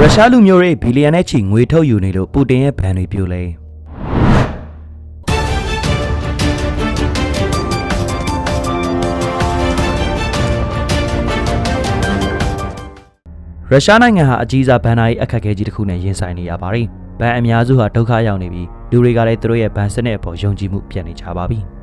ရုရှားလူမျိုးတွေဘီလီယံနဲ့ချီငွေထုတ်ယူနေလို့ပူတင်ရဲ့ဘဏ်တွေပြိုလဲရုရှားနိုင်ငံဟာအကြီးစားဘဏ္ဍာရေးအခက်အခဲကြီးတစ်ခုနဲ့ရင်ဆိုင်နေရပါတယ်။ဘဏ်အများစုဟာဒုက္ခရောက်နေပြီးလူတွေကလည်းသူတို့ရဲ့ဘဏ်စနစ်အပေါ်ယုံကြည်မှုပြတ်နေကြပါပြီ။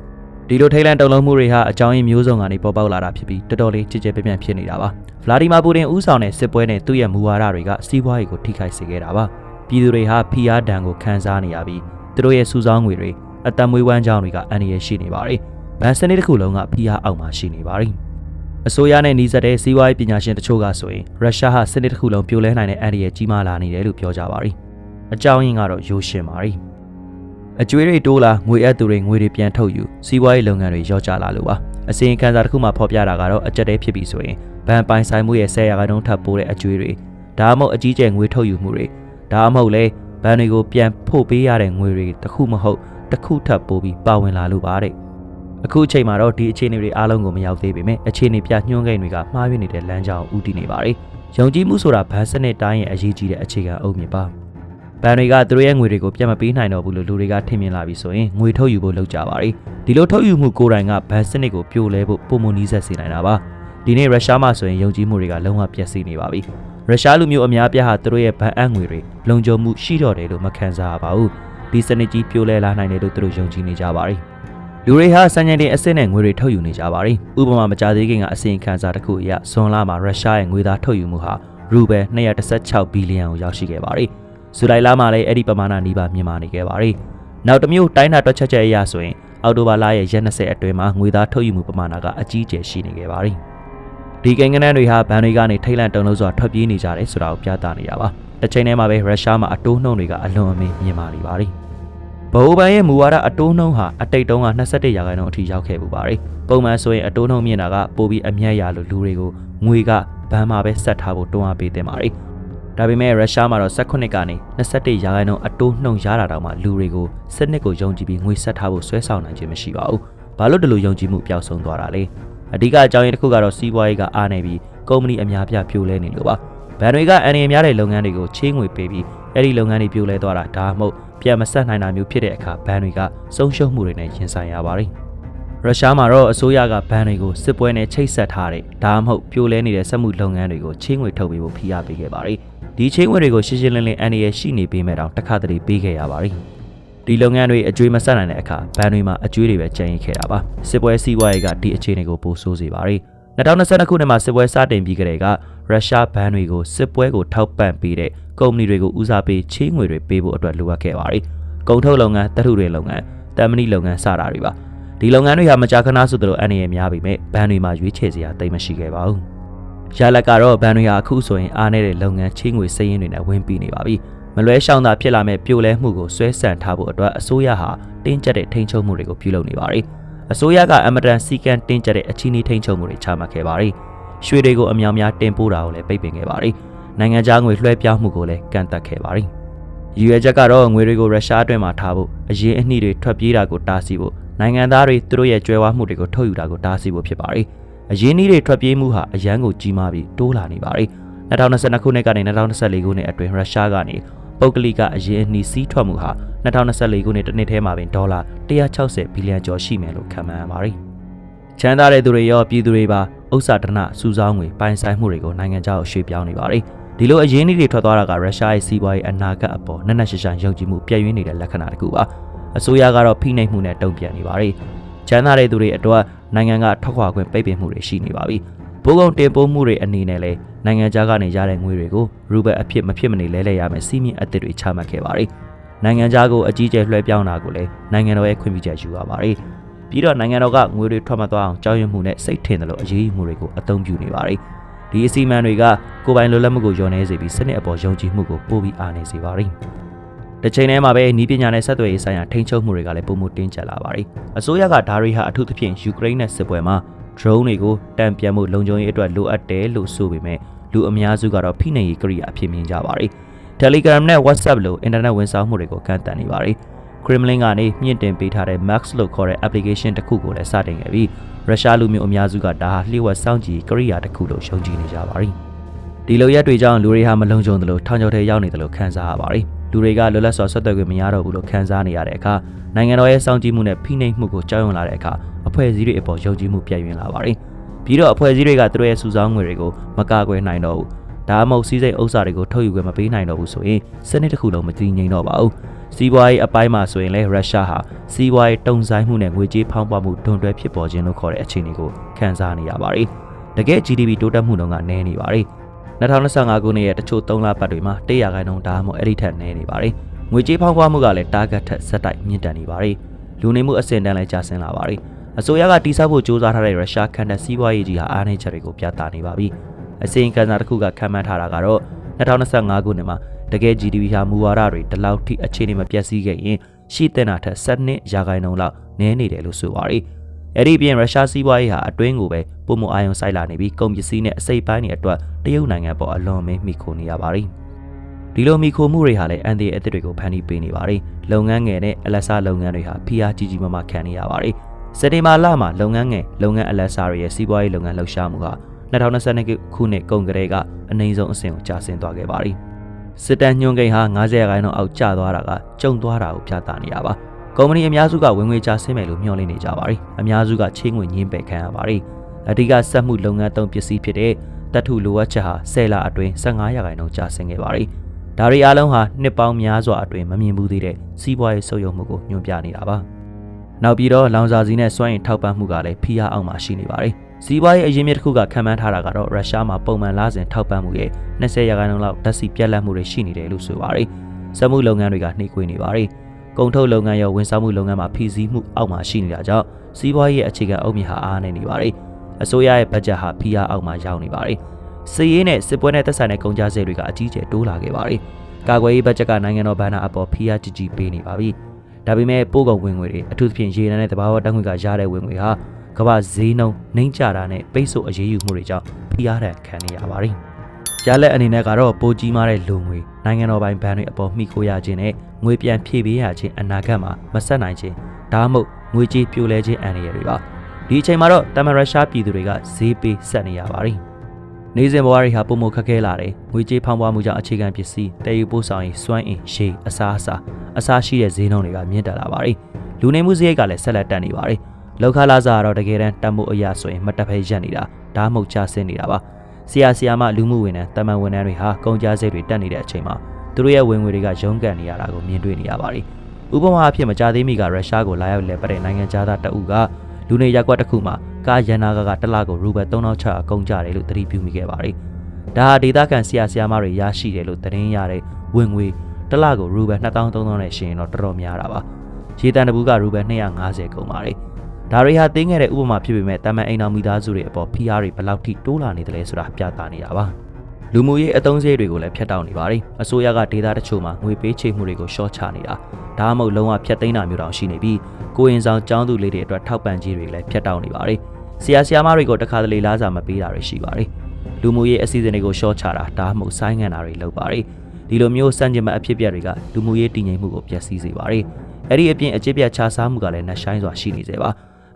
ဒီလိုထိတ်လန့်တုန်လှုပ်မှုတွေဟာအကြောင်းရင်းမျိုးစုံကနေပေါ်ပေါက်လာတာဖြစ်ပြီးတော်တော်လေးကြည်ကြဲပြန့်ပြန့်ဖြစ်နေတာပါ။ဗလာဒီမာပူတင်ဦးဆောင်တဲ့စစ်ပွဲနဲ့သူ့ရဲ့မူဝါဒတွေကစီးပွားရေးကိုထိခိုက်စေခဲ့တာပါ။ပြည်သူတွေဟာဖိအားဒဏ်ကိုခံစားနေရပြီးသူတို့ရဲ့စုဆောင်းငွေတွေအသက်မွေးဝမ်းကြောင်းတွေကအန္တရာယ်ရှိနေပါတယ်။ဘဏ်စနစ်တစ်ခုလုံးကဖိအားအောက်မှာရှိနေပါတယ်။အစိုးရနဲ့နှီးစပ်တဲ့စီးပွားရေးပညာရှင်တချို့ကဆိုရင်ရုရှားဟာစနစ်တစ်ခုလုံးပြိုလဲနိုင်တဲ့အန္တရာယ်ကြီးမားလာနေတယ်လို့ပြောကြပါရီ။အကြောင်းရင်းကတော့ရိုးရှင်းပါရီ။ အကျွေးတွေတိုးလာငွေအပ်သူတွေငွေတွေပြန်ထုတ်ယူစီးပွားရေးလုပ်ငန်းတွေရော့ကျလာလို့ပါ။အစီရင်ခံစာတစ်ခုမှဖော်ပြတာကတော့အကြက်တဲဖြစ်ပြီဆိုရင်ဘဏ်ပိုင်ဆိုင်မှုရဲ့10ရာခိုင်နှုန်းထပ်ပိုးတဲ့အကျွေးတွေဒါမှမဟုတ်အကြီးကျယ်ငွေထုတ်ယူမှုတွေဒါမှမဟုတ်လေဘဏ်တွေကိုပြန်ဖို့ပေးရတဲ့ငွေတွေတစ်ခုမဟုတ်တစ်ခုထပ်ပိုးပြီးပါဝင်လာလို့ပါတဲ့။အခုအချိန်မှာတော့ဒီအခြေအနေတွေအားလုံးကိုမရောက်သေးပေမဲ့အခြေအနေပြညွှန်းကိန်းတွေကမှားယွင်းနေတဲ့လမ်းကြောင်းကိုဦးတည်နေပါတယ်။ယုံကြည်မှုဆိုတာဘဏ်စနစ်တိုင်းရဲ့အရေးကြီးတဲ့အခြေခံအုတ်မြစ်ပါ။ ဘဏ်တွေကသူတို့ရဲ့ငွေတွေကိုပြန်မပေးနိုင်တော့ဘူးလို့လူတွေကထင်မြင်လာပြီဆိုရင်ငွေထုတ်ယူဖို့လုပ်ကြပါတယ်။ဒီလိုထုတ်ယူမှုကိုယ်တိုင်ကဘဏ်စနစ်ကိုပြိုလဲဖို့ပုံမနီးဆက်စေနိုင်တာပါ။ဒီနေ့ရုရှားမှာဆိုရင်ယုံကြည်မှုတွေကလုံးဝပျက်စီးနေပါပြီ။ရုရှားလူမျိုးအများပြားဟာသူတို့ရဲ့ဘဏ်အပ်ငွေတွေလုံခြုံမှုရှိတော့တယ်လို့မခံစားရပါဘူး။ဒီစနစ်ကြီးပြိုလဲလာနိုင်တယ်လို့သူတို့ယုံကြည်နေကြပါတယ်။လူတွေဟာစံချိန်တင်အစ်စ်နဲ့ငွေတွေထုတ်ယူနေကြပါတယ်။ဥပမာမကြသေးခင်ကအစီရင်ခံစာတစ်ခုအရဇွန်လမှာရုရှားရဲ့ငွေသားထုတ်ယူမှုဟာရူဘယ်216ဘီလီယံကိုရောက်ရှိခဲ့ပါတယ်။ ဇူလိုင်လမှာလည်းအဲ့ဒီပမာဏနီးပါးမြင့်မာနေခဲ့ပါတယ်။နောက်တစ်မျိုးတိုင်းတာတွက်ချက်ချက်အရဆိုရင်အောက်တိုဘာလရဲ့ရက်20အတွင်းမှာငွေသားထုတ်ယူမှုပမာဏကအကြီးအကျယ်ရှိနေခဲ့ပါတယ်။ဒီကိန်းဂဏန်းတွေဟာဘဏ်တွေကနေထိတ်လန့်တုန်လှုပ်စွာထွက်ပြေးနေကြတယ်ဆိုတာကိုပြသနေတာပါ။တစ်ချိန်တည်းမှာပဲရုရှားမှာအတိုးနှုန်းတွေကအလွန်အမင်းမြင့်မာနေပါတယ်။ဗဟိုဘဏ်ရဲ့မူဝါဒအတိုးနှုန်းဟာအတိတ်တုန်းက21ရာခိုင်နှုန်းအထိရောက်ခဲ့ပူပါတယ်။ပုံမှန်ဆိုရင်အတိုးနှုန်းမြင့်တာကပိုပြီးအမြတ်ရလို့လူတွေကိုငွေကဘဏ်မှာပဲဆက်ထားဖို့တွန်းအားပေးတင်ပါတယ်။ ဒါပေမဲ့ရုရှားမှာတော့18ကနေ21ရာခိုင်နှုန်းအတိုးနှုန်းရတာတောင်မှလူတွေကိုစနစ်ကိုယုံကြည်ပြီးငွေဆက်ထားဖို့ဆွဲဆောင်နိုင်ခြင်းမရှိပါဘူး။ဘာလို့ဒီလိုယုံကြည်မှုပျောက်ဆုံးသွားတာလဲ။အဓိကအကြောင်းရင်းတစ်ခုကတော့စီးပွားရေးကအားနေပြီးကုမ္ပဏီအများပြပြိုလဲနေလို့ပါ။ဘဏ်တွေကအန်ရများတဲ့လုပ်ငန်းတွေကိုချေးငွေပေးပြီးအဲ့ဒီလုပ်ငန်းတွေပြိုလဲသွားတာဒါမှမဟုတ်ပြန်မဆက်နိုင်တာမျိုးဖြစ်တဲ့အခါဘဏ်တွေကဆုံးရှုံးမှုတွေနဲ့ရင်ဆိုင်ရပါတယ်။ ရုရှားမှာတော့အစိုးရကဘဏ်တွေကိုစစ်ပွဲနဲ့ချိတ်ဆက်ထားတဲ့ဒါမှမဟုတ်ပြိုလဲနေတဲ့စက်မှုလုပ်ငန်းတွေကိုချင်းငွေထုတ်ပေးဖို့ဖိအားပေးခဲ့ပါတယ်။ဒီချင်းငွေတွေကိုရှင်းရှင်းလင်းလင်းအန်ရရှိနေပေးမဲ့တောင်တစ်ခါတလေပေးခဲ့ရပါတယ်။ဒီလုပ်ငန်းတွေအကျွေးမဆက်နိုင်တဲ့အခါဘဏ်တွေမှာအကျွေးတွေပဲကျန်ရစ်ခဲ့တာပါ။စစ်ပွဲစီးပွားရေးကဒီအခြေအနေကိုပိုဆိုးစေပါတယ်။2022ခုနှစ်မှာစစ်ပွဲစတင်ပြီးကြတဲ့ကရုရှားဘဏ်တွေကိုစစ်ပွဲကိုထောက်ပံ့ပေးတဲ့ကုမ္ပဏီတွေကိုဦးစားပေးချေးငွေတွေပေးဖို့အတွက်လိုအပ်ခဲ့ပါတယ်။ကုန်ထုတ်လုပ်ငန်း၊တထုတွေလုပ်ငန်း၊တမ်မဏိလုပ်ငန်းစတာတွေပါ။ ဒီလုပ်ငန်းတွေဟာမကြာခဏဆိုသလိုအန္တရာယ်များပေမဲ့ဘဏ်တွေမှာရွေးချယ်စရာတိတ်မရှိခဲ့ပါဘူး။ရလက်ကတော့ဘဏ်တွေဟာအခုဆိုရင်အားနေတဲ့လုပ်ငန်းချေးငွေစည်ရင်းတွေနဲ့ဝင်ပြီးနေပါပြီ။မလွဲရှောင်သာဖြစ်လာမဲ့ပြိုလဲမှုကိုဆွဲဆန့်ထားဖို့အတွက်အစိုးရဟာတင်းကျပ်တဲ့ထိန်းချုပ်မှုတွေကိုပြုလုပ်နေပါတယ်။အစိုးရကအမတန်စီကံတင်းကျပ်တဲ့အချီးနှီးထိန်းချုပ်မှုတွေချမှတ်ခဲ့ပါတယ်။ရွှေတွေကိုအများများတင်ပို့တာကိုလည်းပိတ်ပင်ခဲ့ပါတယ်။နိုင်ငံခြားငွေလွှဲပြောင်းမှုကိုလည်းကန့်သတ်ခဲ့ပါတယ်။ရည်ရွယ်ချက်ကတော့ငွေတွေကိုရုရှားအတွင်းမှာထားဖို့အရင်အနှိတွေထွက်ပြေးတာကိုတားဆီးဖို့ နိုင်ငံသားတွေသူတို့ရဲ့ကြွယ်ဝမှုတွေကိုထုတ်ယူတာကိုတားဆီးဖို့ဖြစ်ပါတယ်။အရင်နှိတွေထွက်ပြေးမှုဟာအရန်ကိုကြီးမားပြီးတိုးလာနေပါတယ်။2022ခုနှစ်ကနေ2024ခုနှစ်အတွင်းရုရှားကနေပုဂ္ဂလိကအရင်အနှီးစီးထွက်မှုဟာ2024ခုနှစ်တစ်နှစ်ထဲမှာပင်ဒေါ်လာ160ဘီလီယံကျော်ရှိမယ်လို့ခန့်မှန်းရပါတယ်။ချမ်းသာတဲ့သူတွေရောပြည်သူတွေပါဥစ္စာဒနာစုဆောင်းငွေပိုင်ဆိုင်မှုတွေကိုနိုင်ငံခြားကိုရွှေ့ပြောင်းနေပါတယ်။ဒီလိုအရင်းအနှီးတွေထွက်သွားတာကရုရှားရဲ့စီးပွားရေးအနာဂတ်အပေါ်နက်နက်ရှိရှိယုံကြည်မှုပြည့်ရင်းနေတဲ့လက္ခဏာတစ်ခုပါ။ အစိုးရကတော့ဖိနှိပ်မှုနဲ့တုံ့ပြန်နေပါတယ်။ချမ်းသာတဲ့သူတွေအတွက်နိုင်ငံကထွက်ခွာခွင့်ပိတ်ပင်မှုတွေရှိနေပါပြီ။ဘိုးကောင်တင်ပို့မှုတွေအနေနဲ့လည်းနိုင်ငံခြားကနေရတဲ့ငွေတွေကိုရူဘယ်အဖြစ်မဖြစ်မနေလဲလှယ်ရမယ်စီးမြင့်အသစ်တွေချမှတ်ခဲ့ပါတယ်။နိုင်ငံခြားကိုအကြီးကျယ်လွှဲပြောင်းတာကိုလည်းနိုင်ငံတော်ရဲ့ခွင့်ပြုချက်ယူရပါတယ်။ပြီးတော့နိုင်ငံတော်ကငွေတွေထွက်မသွားအောင်ကြောက်ရွံ့မှုနဲ့စိတ်ထင်တယ်လို့အရေးယူမှုတွေကိုအသုံးပြုနေပါတယ်။ဒီအစီအမံတွေကကိုယ်ပိုင်လွတ်လပ်မှုကိုယုံနေစေပြီးစနစ်အပေါ်ယုံကြည်မှုကိုပိုပြီးအားနေစေပါတယ်။ တစ်ချိန်တည်းမှာပဲဤပညာနဲ့ဆက်သွယ်ရေးဆိုင်ရာထိန်းချုပ်မှုတွေကလည်းပုံမှုတင်းကျပ်လာပါတယ်။အစိုးရကဒါတွေဟာအထူးသဖြင့်ယူကရိန်းနဲ့စစ်ပွဲမှာ drone တွေကိုတံပြန်မှုလုံခြုံရေးအတွက်လိုအပ်တယ်လို့ဆိုပေမဲ့လူအများစုကတော့ဖိနှိပ်ရေးကိရိယာအဖြစ်မြင်ကြပါတယ်။ Telegram နဲ့ WhatsApp လို internet ဝန်ဆောင်မှုတွေကိုကန့်သတ်နေပါတယ်။ Kremlin ကနေမြင့်တင်ပေးထားတဲ့ Max လို့ခေါ်တဲ့ application တစ်ခုကိုလည်းစတင်ခဲ့ပြီးရုရှားလူမျိုးအများစုကဒါဟာလျှို့ဝှက်စောင့်ကြည့်ကိရိယာတစ်ခုလို့ယုံကြည်နေကြပါတယ်။ဒီလိုရက်တွေကြောင့်လူတွေဟာမလုံခြုံသလိုထောင်ချောက်ထဲရောက်နေတယ်လို့ခံစားရပါတယ် လူတွေကလွတ်လပ်စွာဆက်သွယ်ခွင့်မရတော့ဘူးလို့ခံစားနေရတဲ့အခါနိုင်ငံတော်ရဲ့စောင့်ကြည့်မှုနဲ့ဖိနှိပ်မှုကိုကြောက်ရွံ့လာတဲ့အခါအဖွဲ့အစည်းတွေအပေါ်ယုံကြည်မှုပြည့်ဝလာပါတယ်ပြီးတော့အဖွဲ့အစည်းတွေကသူတို့ရဲ့စုဆောင်းငွေတွေကိုမကာကွယ်နိုင်တော့ဘူးဒါမှမဟုတ်စီးစိမ်ဥစ္စာတွေကိုထုတ်ယူခွင့်မပေးနိုင်တော့ဘူးဆိုရင်စနစ်တစ်ခုလုံးမတည်ငြိမ်တော့ပါဘူးစီးပွားရေးအပိုင်းမှာဆိုရင်လည်းရုရှားဟာစီးပွားရေးတုံ့ဆိုင်မှုနဲ့ငွေကြေးဖောင်းပွားမှုဒွန်တွဲဖြစ်ပေါ်ခြင်းလို့ခေါ်တဲ့အခြေအနေကိုခံစားနေရပါတယ်တကယ် GDP တိုးတက်မှုနှုန်းကနည်းနေပါတယ် 2025ခုနှစ်ရဲ့တချို့3လပတ်တွေမှာ100ခိုင်နှုန်းဒါမှမဟုတ်အဲ့ဒီထက်နည်းနေပါတယ်။ငွေကြေးဖောင်းပွားမှုကလည်း target ထက်ဆက်တိုက်မြင့်တက်နေပါတယ်။လူနေမှုအဆင့်တန်းလည်းကျဆင်းလာပါတယ်။အစိုးရကတိစောက်ဖို့စ조사ထားတဲ့ရုရှားခန္ဓာစီးပွားရေးကြီးဟာအားနည်းချက်တွေကိုပြသနေပါပြီ။အစီရင်ခံစာတစ်ခုကခန့်မှန်းထားတာကတော့2025ခုနှစ်မှာတကယ် GDP ဟာမူဝါဒတွေဒီလောက်ထိအခြေအနေမပြတ်စည်းခဲ့ရင်ရှိတဲ့နာထက်7ရာခိုင်နှုန်းလောက်နည်းနေတယ်လို့ဆိုပါတယ်။အဲ့ဒီပြင်ရုရှားစီးပွားရေးဟာအတွင်းကိုပဲ ပုံမအာရုံစိုက်လာနေပြီးကုန်ပစ္စည်းနဲ့အစိပ်ပိုင်းတွေအတွက်တရုတ်နိုင်ငံပေါ်အလွန်မင်းမိခိုနေရပါတယ်။ဒီလိုမိခိုမှုတွေဟာလည်းအန်ဒီအသစ်တွေကိုဖန်တီးပေးနေပါတယ်။လုပ်ငန်းငယ်နဲ့အလက်စားလုပ်ငန်းတွေဟာဖိအားကြီးကြီးမားမားခံနေရပါတယ်။စက်တင်ဘာလမှာလုပ်ငန်းငယ်လုပ်ငန်းအလက်စားတွေရဲ့စီးပွားရေးလုပ်ငန်းလှုပ်ရှားမှုက2022ခုနှစ်ကုန်ကလေးကအနည်းဆုံးအဆင့်ကိုကျဆင်းသွားခဲ့ပါတယ်။စစ်တမ်းညွှန်းကိန်းဟာ90ရာခိုင်နှုန်းအောက်ကျသွားတာကကျုံသွားတာကိုပြသနေရပါ။ကုမ္ပဏီအများစုကဝင်ငွေကျဆင်းမယ်လို့မျှော်လင့်နေကြပါတယ်။အများစုကချေးငွေညှင်းပယ်ခံရပါတယ်။ အဓိကစက်မှုလုပ်ငန်းသုံးပစ္စည်းဖြစ်တဲ့တပ်ထုလိုအပ်ချက်ဟာ10လအတွင်း15ရာခိုင်နှုန်းကျဆင်းခဲ့ပါတယ်။ဒါတွေအားလုံးဟာနှစ်ပေါင်းများစွာအတွင်းမမြင်ဘူးသေးတဲ့စီးပွားရေးဆုပ်ယုပ်မှုကိုညွှန်ပြနေတာပါ။နောက်ပြီးတော့လောင်စာဆီနဲ့စွမ်းအင်ထောက်ပံ့မှုကလည်းဖိအားအောက်မှာရှိနေပါတယ်။စီးပွားရေးအရင်းမြစ်တစ်ခုကခံမှန်းထားတာကတော့ရုရှားမှာပုံမှန်လစဉ်ထောက်ပံ့မှုရဲ့20ရာခိုင်နှုန်းလောက်ဓာတ်ဆီပြတ်လတ်မှုတွေရှိနေတယ်လို့ဆိုပါတယ်။စက်မှုလုပ်ငန်းတွေကနှိမ့်ကွေးနေပါတယ်။ကုန်ထုတ်လုပ်ငန်းရောဝန်ဆောင်မှုလုပ်ငန်းမှာဖိစီးမှုအောက်မှာရှိနေတာကြောင့်စီးပွားရေးရဲ့အခြေခံအုတ်မြစ်ဟာအားနည်းနေပါတယ်။ အစိုးရရဲ့ဘတ်ဂျက်ဟာဖိအားအောက်မှာရောက်နေပါတယ်။စီးရေးနဲ့စစ်ပွဲနဲ့သက်ဆိုင်တဲ့ကုန်ကျစရိတ်တွေကအကြီးအကျယ်တိုးလာခဲ့ပါတယ်။ကာကွယ်ရေးဘတ်ဂျက်ကနိုင်ငံတော်ဘဏ္ဍာအပေါ်ဖိအားကြီးကြီးပေးနေပါပြီ။ဒါပေမဲ့ပို့ကုန်ဝင်ငွေတွေအထူးသဖြင့်ရေနံနဲ့တဘာဝတက်ငွေကရတဲ့ဝင်ငွေဟာကမ္ဘာဈေးနှုန်းနှိမ့်ကျတာနဲ့ပိတ်ဆို့အရေးယူမှုတွေကြောင့်ဖိအားဒဏ်ခံနေရပါတယ်။ရလက်အနေနဲ့ကတော့ပိုကြီးမားတဲ့လူငွေနိုင်ငံတော်ပိုင်ဘဏ်တွေအပေါ်မိခိုရခြင်းနဲ့ငွေပြန်ဖြည့်ပေးရခြင်းအနာဂတ်မှာမဆက်နိုင်ခြင်းဒါမှမဟုတ်ငွေကြေးပြိုလဲခြင်းအန္တရာယ်တွေပါ ဒီအချိန်မှာတော့တမန်ရုရှားပြည်သူတွေကဈေးပေးဆက်နေရပါတယ်နေစဉ်ဘဝတွေဟာပုံမခက်ခဲလာတယ်ငွေကြေးဖောင်းပွားမှုကြောင့်အခြေခံပစ္စည်းတည်ယူပို့ဆောင်ရေးစွမ်းအင်ရှေးအစားအစာအစားရှိတဲ့ဈေးနှုန်းတွေကမြင့်တက်လာပါတယ်လူနေမှုစရိတ်ကလည်းဆက်လက်တက်နေပါတယ်လောက်ခလာစားကတော့တကယ်တမ်းတတ်မှုအရာဆိုရင်မတက်ဖဲရက်နေတာဒါမှမဟုတ်ချဆင်းနေတာပါဆရာဆရာမလူမှုဝန်ထမ်းတမန်ဝန်ထမ်းတွေဟာကုန်ကြစိတ်တွေတက်နေတဲ့အချိန်မှာသူတို့ရဲ့ဝင်ငွေတွေကရုန်းကန်နေရတာကိုမြင်တွေ့နေရပါတယ်ဥပမာအဖြစ်မကြသေးမီကရုရှားကိုလာရောက်လည်ပတ်တဲ့နိုင်ငံသားတအုပ်က လူနေရက်ကွက်တစ်ခုမှာကာရန်နာကကတစ်လကိုရူဘယ်3600ကုန်ကြတယ်လို့သတိပြုမိခဲ့ပါတယ်ဒါဟာဒေသခံဆရာဆရာမတွေရရှိတယ်လို့သတင်းရတဲ့ဝင်ငွေတစ်လကိုရူဘယ်2300နဲ့ရှင်ရင်တော့တော်တော်များတာပါရေတန်တပူးကရူဘယ်250ကုန်ပါတယ်ဒါတွေဟာတင်းခဲ့တဲ့ဥပမာဖြစ်ပေမဲ့တမန်အိမ်တော်မိသားစုတွေအပေါ်ဖိအားတွေဘယ်လောက်ထိတိုးလာနေတယ်လဲဆိုတာပြသနေတာပါ လူမှုရေးအသုံးစရိတ်တွေကိုလည်းဖျက်တောက်နေပါတယ်အစိုးရကဒေတာတချို့မှာငွေပေးချေမှုတွေကိုရှော့ချနေတာဒါမှမဟုတ်လုံးဝဖျက်သိမ်းတာမျိုးတောင်ရှိနေပြီးကိုရင်ဆောင်ចောင်းသူလေးတွေအတွက်ထောက်ပံ့ခြင်းတွေလည်းဖျက်တောက်နေပါတယ်ဆရာဆရာမတွေကိုတခါတလေလားစာမပေးတာတွေရှိပါတယ်လူမှုရေးအစီအစဉ်တွေကိုရှော့ချတာဒါမှမဟုတ်ဆိုင်းငံ့တာတွေလုပ်ပါတယ်ဒီလိုမျိုးစံကျင်မဲ့အဖြစ်ပြတွေကလူမှုရေးတည်ငြိမ်မှုကိုပျက်စီးစေပါတယ်အဲ့ဒီအပြင်အကျစ်ပြတ်ခြားစားမှုကလည်းနှဆိုင်စွာရှိနေစေပါ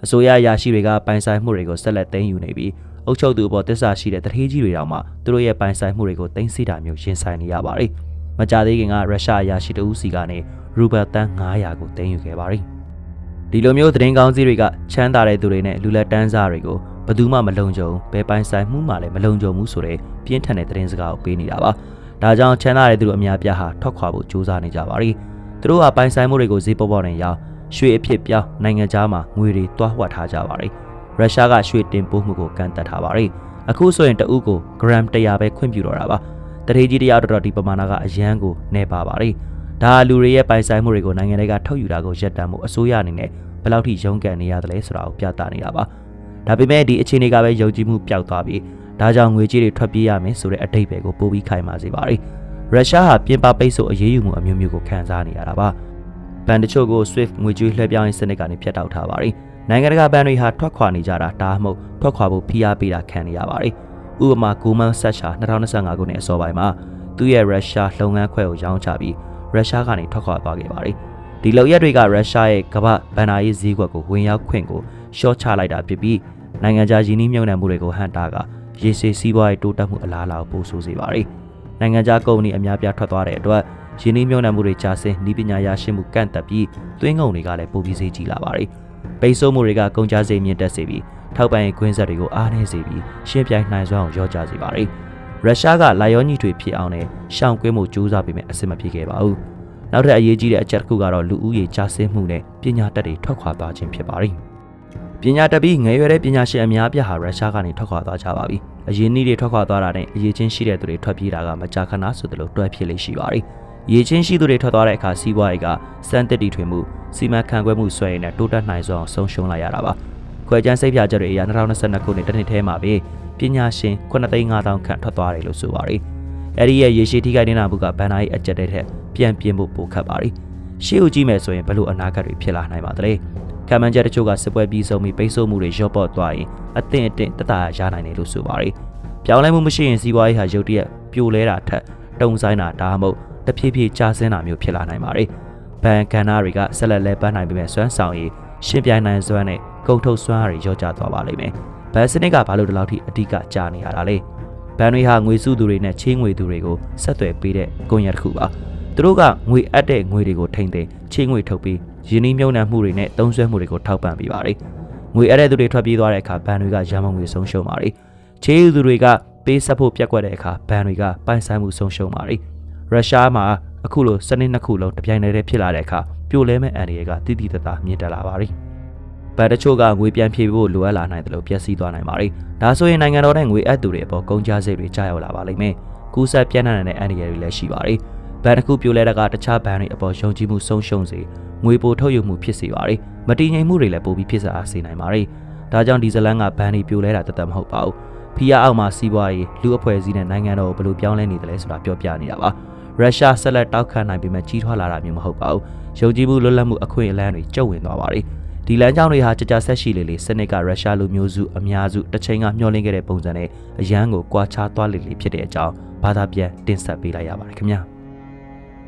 အစိုးရရာရှိတွေကပိုင်ဆိုင်မှုတွေကိုဆက်လက်သိမ်းယူနေပြီး အုပ်ချုပ်သူအပေါ်တစ္ဆာရှိတဲ့တထေးကြီးတွေတောင်မှသူတို့ရဲ့ပိုင်ဆိုင်မှုတွေကိုသိမ်းဆည်းတာမျိုးရင်ဆိုင်နေရပါတယ်။မကြသေးခင်ကရုရှားရာရှိတဦးစီကနေရူဘယ်တန်900ကိုသိမ်းယူခဲ့ပါတယ်။ဒီလိုမျိုးသတင်းကောင်းစီးတွေကချမ်းသာတဲ့သူတွေနဲ့လူလက်တန်းစားတွေကိုဘယ်သူမှမလုံခြုံဘယ်ပိုင်ဆိုင်မှုမှလည်းမလုံခြုံဘူးဆိုတဲ့ပြင်းထန်တဲ့သတင်းစကားကိုပေးနေတာပါ။ဒါကြောင့်ချမ်းသာတဲ့သူတို့အများပြားဟာထွက်ခွာဖို့ကြိုးစားနေကြပါပြီ။သူတို့ကပိုင်ဆိုင်မှုတွေကိုဈေးပေါပေါနဲ့ရောင်းရွှေအဖြစ်ပြောင်းနိုင်ငံခြားမှာငွေတွေတွားဝှက်ထားကြပါတယ်။ ရုရှားကရွှေတင်ပို့မှုကိုကန့်သတ်ထားပါတယ်။အခုဆိုရင်တဦးကို gram 100ပဲခွင့်ပြုတော့တာပါ။တရေကြီးတရားတော်တော်ဒီပမာဏကအရန်ကိုနေပါပါတယ်။ဒါလူတွေရဲ့ပိုင်ဆိုင်မှုတွေကိုနိုင်ငံတွေကထုတ်ယူတာကိုရပ်တန့်မှုအစိုးရအနေနဲ့ဘယ်လောက်ထိရုန်းကန်နေရတယ်လဲဆိုတာကိုပြသနေတာပါ။ဒါပေမဲ့ဒီအခြေအနေကပဲယုံကြည်မှုပျောက်သွားပြီးဒါကြောင့်ငွေကြေးတွေထွက်ပြေးရမယ်ဆိုတဲ့အတိတ်ပဲကိုပို့ပြီးခိုင်မာစေပါတယ်။ရုရှားဟာပြင်ပပိတ်ဆို့အရေးယူမှုအမျိုးမျိုးကိုခံစားနေရတာပါ။ဘဏ်တချို့ကို SWIFT ငွေကြေးလွှဲပြောင်းရေးစနစ်ကနေဖျက်တောက်ထားပါတယ်။ နိုင်ငံတကာဘဏ်တွေဟာထွက်ခွာနေကြတာဒါမှမဟုတ်ထွက်ခွာဖို့ဖိအားပေးတာခံနေရပါတယ်။ဥပမာ Goldman Sachs ဟာ2025ခုနှစ်အစောပိုင်းမှာသူ့ရဲ့ရုရှားလုပ်ငန်းခွဲကိုရောင်းချပြီးရုရှားကနေထွက်ခွာသွားခဲ့ပါတယ်။ဒီလောက်ရက်တွေကရုရှားရဲ့ကမ္ဘာဘဏ္ဍာရေးဈေးကွက်ကိုဝင်ရောက်ခွင့်ကိုရှော့ချလိုက်တာဖြစ်ပြီးနိုင်ငံခြားယင်းနှိမ့်မြုံနှံမှုတွေကိုဟန်တာကရေရှည်စီးပွားရေးတိုးတက်မှုအလားအလာကိုပိုဆိုးစေပါတယ်။နိုင်ငံခြားကုမ္ပဏီအများပြားထွက်သွားတဲ့အတွက်ယင်းနှိမ့်မြုံနှံမှုတွေကျဆင်းဤပညာရရှိမှုကန့်သက်ပြီးသွင်းကုန်တွေကလည်းပိုပြီးဈေးကြီးလာပါတယ်။ ပိတ်ဆို့မှုတွေကကုန်ကျစရိတ်မြင့်တက်စေပြီးထောက်ပံ့ရေးကွင်းဆက်တွေကိုအားနည်းစေပြီးရှင်းပြိုင်နိုင်စွမ်းအောင်ရောကြစေပါတယ်။ရုရှားကလာယောညီထွေဖြစ်အောင်နဲ့ရှောင်ကွင်းမှုကြိုးစားပေမဲ့အဆင်မပြေခဲ့ပါဘူး။နောက်ထပ်အရေးကြီးတဲ့အချက်တစ်ခုကတော့လူဦးရေကျဆင်းမှုနဲ့ပညာတတ်တွေထွက်ခွာသွားခြင်းဖြစ်ပါတယ်။ပညာတတ်ပြီးငယ်ရွယ်တဲ့ပညာရှင်အများပြားဟာရုရှားကနေထွက်ခွာသွားကြပါပြီ။အရေးနည်းတွေထွက်ခွာသွားတာနဲ့အရေးချင်းရှိတဲ့သူတွေထွက်ပြေးတာကမကြာခဏဆိုသလိုတွဲဖြစ်လေရှိပါတယ်။ ရေချင်းရှိသူတွေထွက်သွားတဲ့အခါစီးပွားရေးကစမ်းတစ်တီထွင်မှုစီမံခန့်ခွဲမှုဆွဲရည်နဲ့တိုးတက်နိုင်စွာအောင်ဆုံးရှုံးလိုက်ရတာပါ။ခွဲချမ်းစိတ်ပြချက်တွေအရ2022ခုနှစ်တစ်နှစ်ထဲမှာပဲပညာရှင်9,500ခန့်ထွက်သွားတယ်လို့ဆိုပါတယ်။အဲဒီရဲ့ရေရှည်ထိခိုက်နေတာမှုကဘန်နာ၏အကြက်တဲ့ထက်ပြန်ပြင်းဖို့ပိုခက်ပါတယ်။ရှေ့ဦးကြည့်မယ်ဆိုရင်ဘလို့အနာဂတ်တွေဖြစ်လာနိုင်ပါသလဲ။ကမ္မန်ချက်တချို့ကစစ်ပွဲပြီးဆုံးပြီးပိတ်ဆို့မှုတွေရော့ပေါ့သွားရင်အသင့်အတင့်တတရနိုင်တယ်လို့ဆိုပါတယ်။ပြောင်းလဲမှုမရှိရင်စီးပွားရေးဟာရုတ်တရက်ပြိုလဲတာထက်တုံဆိုင်တာဒါမှမဟုတ် တဖြည်းဖြည်းကျဆင်းတာမျိုးဖြစ်လာနိုင်ပါတယ်။ဘဏ်ကဏ္ဍတွေကဆက်လက်လဲပန်းနိုင်ပေမဲ့စွမ်းဆောင်ရည်ရှင်းပြိုင်နိုင်စွမ်းနဲ့ကုန်ထုတ်စွမ်းအားတွေရော့ကျသွားပါလိမ့်မယ်။ဘဏ်စနစ်ကဘာလို့ဒီလောက်ထိအဓိကကြာနေရတာလဲ။ဘဏ်တွေဟာငွေစုသူတွေနဲ့ချင်းငွေသူတွေကိုဆက်သွယ်ပေးတဲ့ကွန်ရက်တစ်ခုပါ။သူတို့ကငွေအပ်တဲ့ငွေတွေကိုထိမ့်သိမ်းချင်းငွေထုတ်ပြီးယင်းနှိမ့်မြုံနှံမှုတွေနဲ့တုံးဆွဲမှုတွေကိုထောက်ပံ့ပေးပါတယ်။ငွေအပ်တဲ့သူတွေထွက်ပြေးသွားတဲ့အခါဘဏ်တွေကရန်မုံငွေဆုံးရှုံးပါတယ်။ချေးယူသူတွေကပေးဆက်ဖို့ပြက်ကွက်တဲ့အခါဘဏ်တွေကပိုင်ဆိုင်မှုဆုံးရှုံးပါတယ်။ ရုရှားမှာအခုလိုစနစ်နှစ်ခုလုံးတပြိုင်တည်းဖြစ်လာတဲ့အခါပြိုလဲမဲ့အန်ရီကတိတိတသားမြင့်တက်လာပါတယ်။ဘဏ်တချို့ကငွေပြန်ဖြည့်ဖို့လိုအပ်လာနိုင်တယ်လို့ပြည့်စည်သွားနိုင်ပါတယ်။ဒါဆိုရင်နိုင်ငံတော်နဲ့ငွေအပ်သူတွေအပေါ်ကုန်ကျစရိတ်တွေကြာရောက်လာပါလိမ့်မယ်။ကူးဆက်ပြန့်နှံ့တဲ့အန်ရီတွေလည်းရှိပါတယ်။ဘဏ်တစ်ခုပြိုလဲတဲ့ကတခြားဘဏ်တွေအပေါ်ယုံကြည်မှုဆုံးရှုံးစေငွေပိုထုတ်ယူမှုဖြစ်စေပါတယ်။မတည်ငြိမ်မှုတွေလည်းပိုပြီးဖြစ်စားစေနိုင်ပါတယ်။ဒါကြောင့်ဒီဇလန်ကဘဏ်တွေပြိုလဲတာတသက်မဟုတ်ပါဘူး။ဖီးယားအောက်မှာစီးပွားရေးလူအဖွဲ့အစည်းနဲ့နိုင်ငံတော်ကိုဘယ်လိုပြောင်းလဲနေတယ်လဲဆိုတာပြောပြနေတာပါ။ ရုရှားဆက်လက်တောက်ခံနိုင်ပေမဲ့ကြီးထွားလာတာမျိုးမဟုတ်ပါဘူး။ယုံကြည်မှုလွတ်လပ်မှုအခွင့်အလမ်းတွေကျုပ်ဝင်သွားပါတယ်။ဒီလမ်းကြောင်းတွေဟာကြကြဆက်ရှိလေလေစနစ်ကရုရှားလူမျိုးစုအများစုတစ်ချိန်ကမျှော်လင့်ခဲ့တဲ့ပုံစံနဲ့အရန်ကိုကွာခြားသွားလေလေဖြစ်တဲ့အကြောင်းဘာသာပြန်တင်ဆက်ပေးလိုက်ရပါတယ်ခင်ဗျာ။